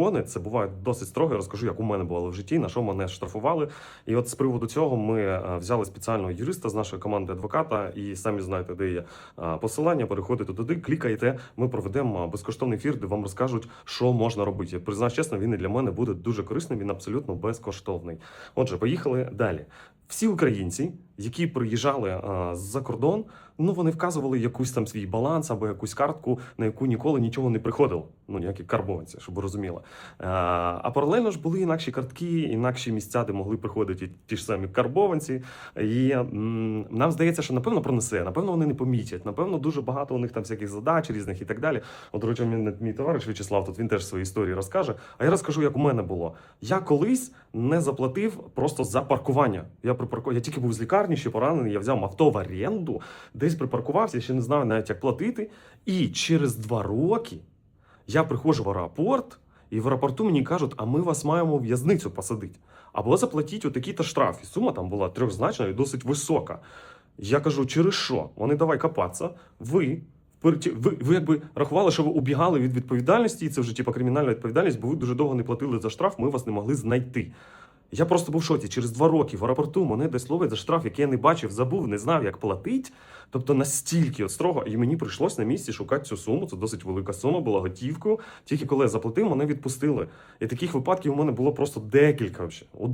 закони це буває досить строго. Я розкажу, як у мене було в житті, на що мене штрафували. І от з приводу цього ми е, взяли спеціального юриста з нашої команди адвоката, і самі знаєте, де є е, посилання. Переходите туди, клікайте. Ми проведемо безкоштовний ефір, де вам розкажуть, що можна робити. Признаюсь чесно, він і для мене буде дуже корисним. Він абсолютно безкоштовний. Отже, поїхали далі. Всі українці, які приїжджали з-за кордон, ну вони вказували якусь там свій баланс або якусь картку, на яку ніколи нічого не приходило. Ну ніякі карбованці, щоб розуміли. А, а паралельно ж були інакші картки, інакші місця, де могли приходити ті ж самі карбованці. І нам здається, що напевно пронесе, напевно, вони не помітять. Напевно, дуже багато у них там всяких задач різних і так далі. От, до речі, мій товариш В'ячеслав, тут він теж свої історії розкаже. А я розкажу, як у мене було. Я колись не заплатив просто за паркування. Я припарку... я тільки був з лікарні, ще поранений. Я взяв авто в оренду, десь припаркувався, ще не знав навіть як платити. І через два роки я приходжу в аеропорт, і в аеропорту мені кажуть, а ми вас маємо в в'язницю посадити. Або заплатіть отакий-то штраф. І сума там була трьохзначна і досить висока. Я кажу, через що? Вони давай копатися. Ви. Ви, ви якби рахували, що ви убігали від відповідальності, і це вже типа кримінальна відповідальність, бо ви дуже довго не платили за штраф, ми вас не могли знайти. Я просто був в шоці. Через два роки в аеропорту мене десь ловить за штраф, який я не бачив, забув, не знав, як платить. Тобто настільки от строго, і мені прийшлось на місці шукати цю суму. Це досить велика сума, була готівкою. Тільки коли я заплатив, мене відпустили. І таких випадків у мене було просто декілька. От